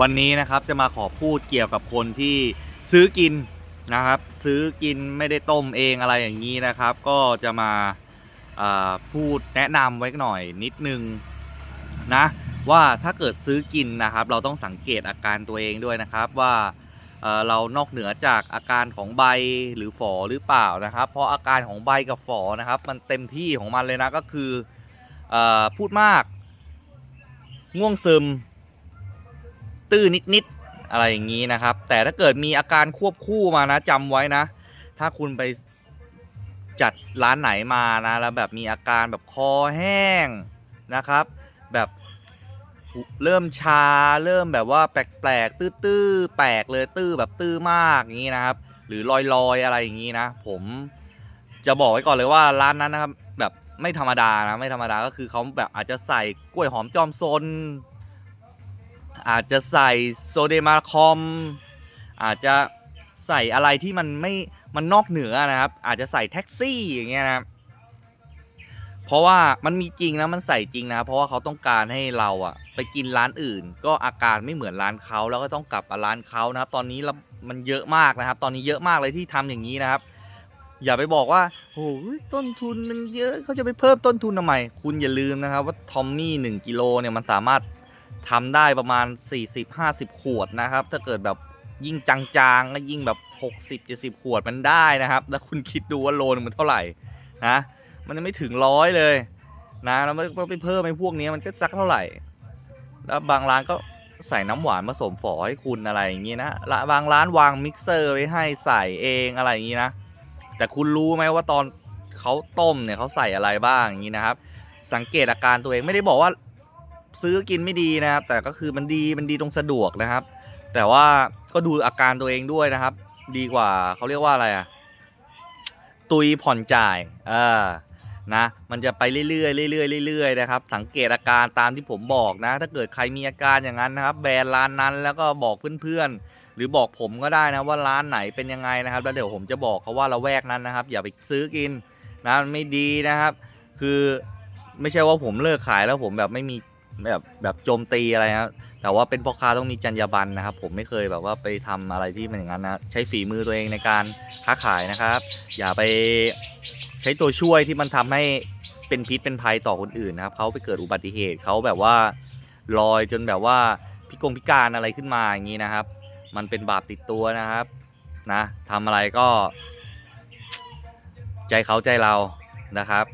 วันนี้นะครับจะมาขอพูดเกี่ยวกับคนที่ซื้อกินนะครับ ซื้อกินไม่ได้ต้มเองอะไรอย่างนี้นะครับ ก็จะมาาพูดแนะนำไว้หน่อยนิดนึงนะว่าถ้าเกิดซื้อกินนะครับ เราต้องสังเกตอาการตัวเองด้วยนะครับว่าเอ่อเรานอกเหนือจากอาการของใบหรือฝอหรือเปล่านะครับ เพราะอาการของใบกับฝอนะครับ มันเต็มที่ของมันเลยนะก็คืออพูดมากง่วงซึม ตื้อนิดๆอะไรอย่างนี้นะครับ แต่ถ้าเกิดมีอาการควบคู่มานะจำไว้นะ ถ้าคุณไปจัดร้านไหนมานะแล้วแบบมีอาการแบบคอแห้งนะครับ แบบเริ่มชาเริ่มแบบว่าแปลกๆตื้อๆแปลกเลยตื้อแบบตื้อมากอย่างนี้นะครับ หรือลอยๆอะไรอย่างนี้นะ ผมจะบอกไว้ก่อนเลยว่าร้านนั้นนะครับ แบบไม่ธรรมดานะไม่ธรรมดาก็คือเขาแบบอาจจะใส่กล้วยหอมจอมซน อาจจะใส่โซเดยมาคอม อาจจะใส่อะไรที่มันไม่มันนอกเหนือนะครับ อาจจะใส่แท็กซี่อย่างเงี้ยนะครับเพราะว่ามันมีจริงนะมันใส่จริงนะเพราะว่าเขาต้องการให้เราอะไปกินร้านอื่น ก็อาการไม่เหมือนร้านเขาแล้วก็ต้องกลับมาร้านเขานะครับ ตอนนี้มันเยอะมากนะครับ ตอนนี้เยอะมากเลยที่ทำอย่างนี้นะครับ อย่าไปบอกว่าโอ้ยต้นทุนมันเยอะเขาจะไปเพิ่มต้นทุนทำไมคุณอย่าลืมนะครับ ว่าทอมมี่หนึ่งกิโลเนี่ยมันสามารถ ทำได้ประมาณ 40-50 ขวดนะครับ ถ้าเกิดแบบยิ่งจางๆก็ยิ่งแบบ 60-70 ขวดมันได้นะครับ แล้วคุณคิดดูว่าโลนึงมันเท่าไหร่นะมันยังไม่ถึงร้อยเลยนะแล้วมันไปเพิ่มไอ้พวกนี้มันก็สักเท่าไหร่ แล้วบางร้านก็ใส่น้ำหวานผสมฝอให้คุณอะไรอย่างงี้นะละบางร้านวางมิกเซอร์ไว้ให้ใส่เองอะไรอย่างงี้นะ แต่คุณรู้ไหมว่าตอนเขาต้มเนี่ยเขาใส่อะไรบ้างอย่างงี้นะครับ สังเกตอาการตัวเองไม่ได้บอกว่า ซื้อกินไม่ดีนะครับ แต่ก็คือมันดีมันดีตรงสะดวกนะครับ แต่ว่าก็ดูอาการตัวเองด้วยนะครับ ดีกว่าเขาเรียกว่าอะไรอะตุยผ่อนจ่ายเออนะ มันจะไปเรื่อยๆเรื่อยๆเรื่อยๆนะครับ สังเกตอาการตามที่ผมบอกนะ ถ้าเกิดใครมีอาการอย่างนั้นนะครับ แบรนด์ร้านนั้นแล้วก็บอกเพื่อนๆ หรือบอกผมก็ได้นะว่าร้านไหนเป็นยังไงนะครับ แล้วเดี๋ยวผมจะบอกเขาว่าเราแวกนั้นนะครับ อย่าไปซื้อกินนะมันไม่ดีนะครับ คือไม่ใช่ว่าผมเลิกขายแล้วผมแบบไม่มี แบบแบบโจมตีอะไรนะแต่ว่าเป็นพ่อค้าต้องมีจรรยาบรรณนะครับ ผมไม่เคยแบบว่าไปทำอะไรที่มันอย่างนั้นนะใช้ฝีมือตัวเองในการค้าขายนะครับ อย่าไปใช้ตัวช่วยที่มันทำให้เป็นพิษเป็นภัยต่อคนอื่นนะครับเขาไปเกิดอุบัติเหตุเขาแบบว่าลอยจนแบบว่าพิกงพิการอะไรขึ้นมาอย่างนี้นะครับ มันเป็นบาปติดตัวนะครับนะทำอะไรก็ ใจเขาใจเรานะครับ